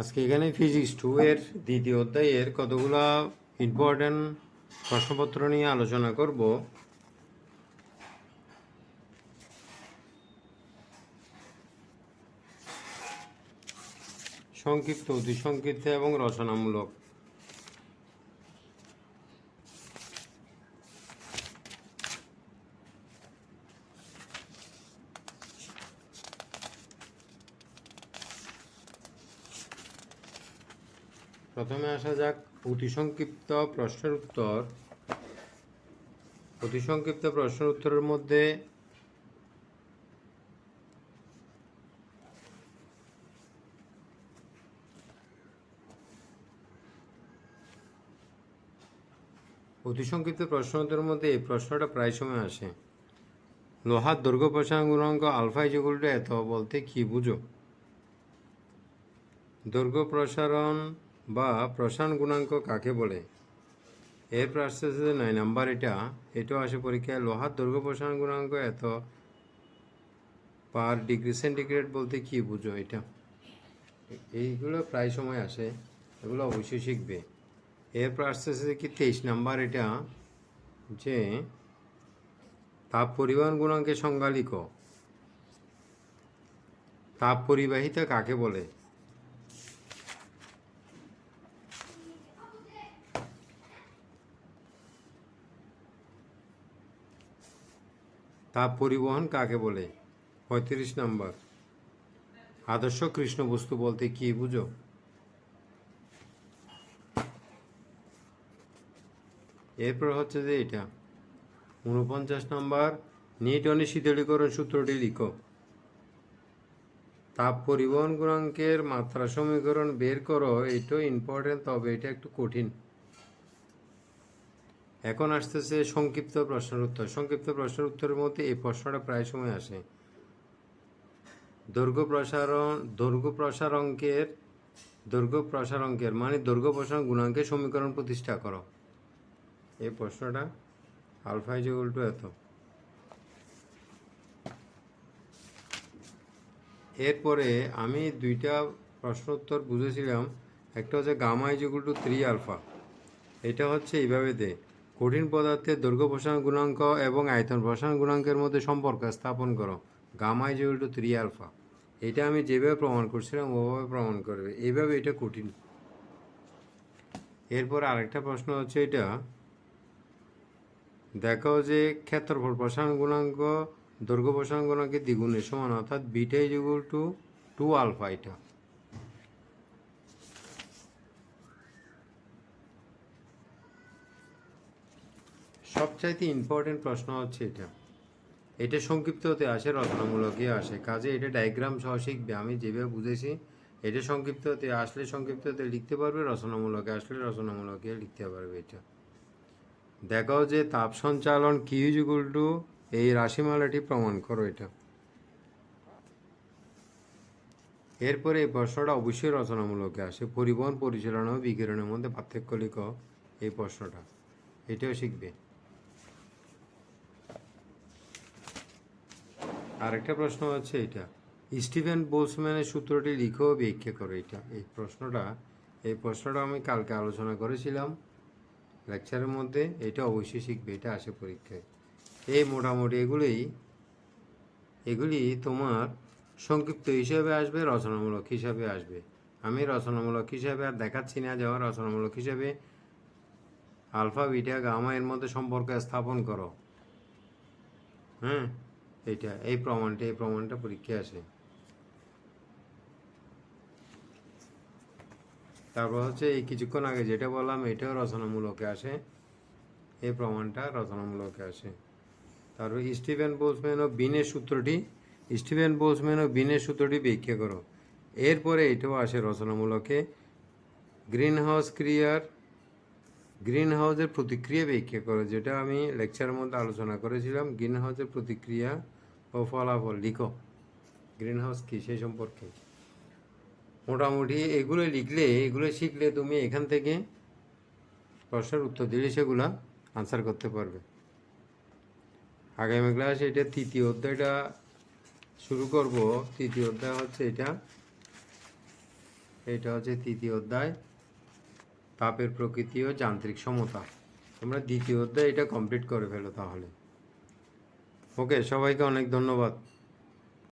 আজকে এখানে physics two এর দ্বিতীয় অধ্যায়ের কতগুলো ইম্পর্ট্যান্ট প্রশ্নপত্র নিয়ে আলোচনা করব? সংক্ষিপ্ত, অতি সংক্ষিপ্ত এবং রচনামূলক। প্রথমে আসা যাক অতি সংক্ষিপ্ত প্রশ্নের উত্তর। অতি সংক্ষিপ্ত প্রশ্নের উত্তরের মধ্যে অতি সংক্ষিপ্ত প্রশ্ন উত্তরের মধ্যে এই প্রশ্নটা প্রায় সময় আসে। লোহার দৈর্ঘ্য প্রসারণ গুণাঙ্ক, আলফা ইজুগুলটা এত বলতে কি বুঝো? দৈর্ঘ্য প্রসারণ বা প্রসারণ গুণাঙ্ক কাকে বলে? এর আসতে নয়, নাম্বার এটা। এটাও আসে পরীক্ষায়, লোহার দৈর্ঘ্য প্রসারণ গুণাঙ্ক এত? পার ডিগ্রি সেন্টিগ্রেড বলতে কি বুঝো এটা? এইগুলো প্রায় সময় আসে, এগুলো অবশ্যই শিখবে। এর আসতে কি তেইশ, নাম্বার এটা? যে তাপ পরিবহন গুণাঙ্কের সংজ্ঞা লিখো। তাপ পরিবাহিতা কাকে বলে? তাপ পরিবহন কাকে বলে? পঁয়ত্রিশ নম্বর। আদর্শ কৃষ্ণ বস্তু বলতে কি বুঝো? এরপর হচ্ছে যে এটা। উনপঞ্চাশ নম্বর নিউটনের শীতলীকরণ সূত্রটি লিখো। তাপ পরিবহন গুণাঙ্কের মাত্রা সমীকরণ বের করো এটাও ইম্পর্টেন্ট তবে এটা একটু কঠিন। এখন আসতেছে সংক্ষিপ্ত প্রশ্নের উত্তর। সংক্ষিপ্ত প্রশ্নের উত্তরের মধ্যে এই প্রশ্নটা প্রায় সময় আসে। দৈর্ঘ্য প্রসারণ, দৈর্ঘ্য প্রসার অঙ্কের দৈর্ঘ্য প্রসার অঙ্কের মানে দৈর্ঘ্য প্রসারণ গুণাঙ্কের সমীকরণ প্রতিষ্ঠা করো। এই প্রশ্নটা আলফা ইজ টু এত। এরপরে আমি দুইটা প্রশ্ন উত্তর বুঝেছিলাম। একটা হচ্ছে gamma is to three alpha. এটা হচ্ছে এইভাবে দে। কঠিন পদার্থের দৈর্ঘ্য প্রসারণ গুণাঙ্ক এবং আয়তন প্রসারণ গুণাঙ্কের মধ্যে সম্পর্ক স্থাপন করো। Gamma is to three alpha. এটা আমি যেভাবে প্রমাণ করছিলাম, ওভাবে প্রমাণ করবে। এইভাবে এটা কঠিন। এরপর আরেকটা প্রশ্ন হচ্ছে এটা। দেখাও যে ক্ষেত্রফল প্রসারণ গুণাঙ্ক, দৈর্ঘ্য প্রসারণ গুণাঙ্কের দ্বিগুণের সমান, অর্থাৎ beta is to two alpha এটা। সবচাইতে ইম্পর্টেন্ট প্রশ্ন হচ্ছে এটা। এটা সংক্ষিপ্ত হতে আসে রচনামূলকই আসে। কাজে এটা ডায়াগ্রাম সহ শিখবে। আমি যেভাবে বুঝেছি, এটা সংক্ষিপ্ত হতে আসলে সংক্ষিপ্ত হতে লিখতে পারবে, রচনামূলকে আসলে রচনামূলকে লিখতে পারবে এটা। দেখাও যে তাপ সঞ্চালন কি ইকুয়াল টু এই রাশিমালাটি প্রমাণ করো এটা। এরপরে এই প্রশ্নটা অবশ্যই রচনামূলকে আসে। পরিবহন, পরিচালনা ও বিকিরণের মধ্যে পার্থক্য লিখ এই প্রশ্নটা। এটাও শিখবে। আরেকটা প্রশ্ন হচ্ছে এটা। স্টিভেন বোলসম্যানের সূত্রটি লিখো ব্যাখ্যা করো এটা। এই প্রশ্নটা এই প্রশ্নটা আমি কালকে আলোচনা করেছিলাম লেকচারের মধ্যে, এটা অবশ্যই শিখবে, এটা আসে পরীক্ষায়। এই মোটামুটি এগুলি এগুলি তোমার সংক্ষিপ্ত হিসাবে আসবে, রচনামূলক হিসাবে আসবে। আমি রচনামূলক হিসাবে আর দেখাচ্ছি না, যাওয়া রচনামূলক হিসাবে। আলফা, বিটা, গামা এর মধ্যে সম্পর্ক স্থাপন করো। হ্যাঁ? এইটা, এই প্রমাণটা এই প্রমাণটা পরীক্ষা আসে। তারপর হচ্ছে এই কিছুক্ষণ আগে যেটা বললাম, এটাও রচনামূলকে আসে। এই প্রমাণটা রচনামূলকে আসে। তারপর স্টিভেন বোলসম্যান ও বিনের সূত্রটি, স্টিভেন বোলসম্যান ও বিনের সূত্রটি ব্যাখ্যা করো। এরপরে এটাও আসে রচনামূলকে। গ্রিন হাউস ক্রিয়ার গ্রিন হাউসের প্রতিক্রিয়া ব্যাখ্যা করো, যেটা আমি লেকচারের মধ্যে আলোচনা করেছিলাম। গ্রিন হাউসের প্রতিক্রিয়া ও ফলাফল লিখো। গ্রিন হাউস কী, সেই সম্পর্কে? মোটামুটি এগুলো লিখলে, এগুলো শিখলে তুমি এখান থেকে প্রশ্নের উত্তর দিলে সেগুলো আনসার করতে পারবে। আগামী ক্লাস এটা তৃতীয় অধ্যায়টা শুরু করব। তৃতীয় অধ্যায় হচ্ছে এটা। এটা হচ্ছে তৃতীয় অধ্যায়, তাপের প্রকৃতি ও যান্ত্রিক সমতা। তোমরা দ্বিতীয় অধ্যায় এটা কমপ্লিট করে ফেলো তাহলে। ওকে সবাইকে অনেক ধন্যবাদ।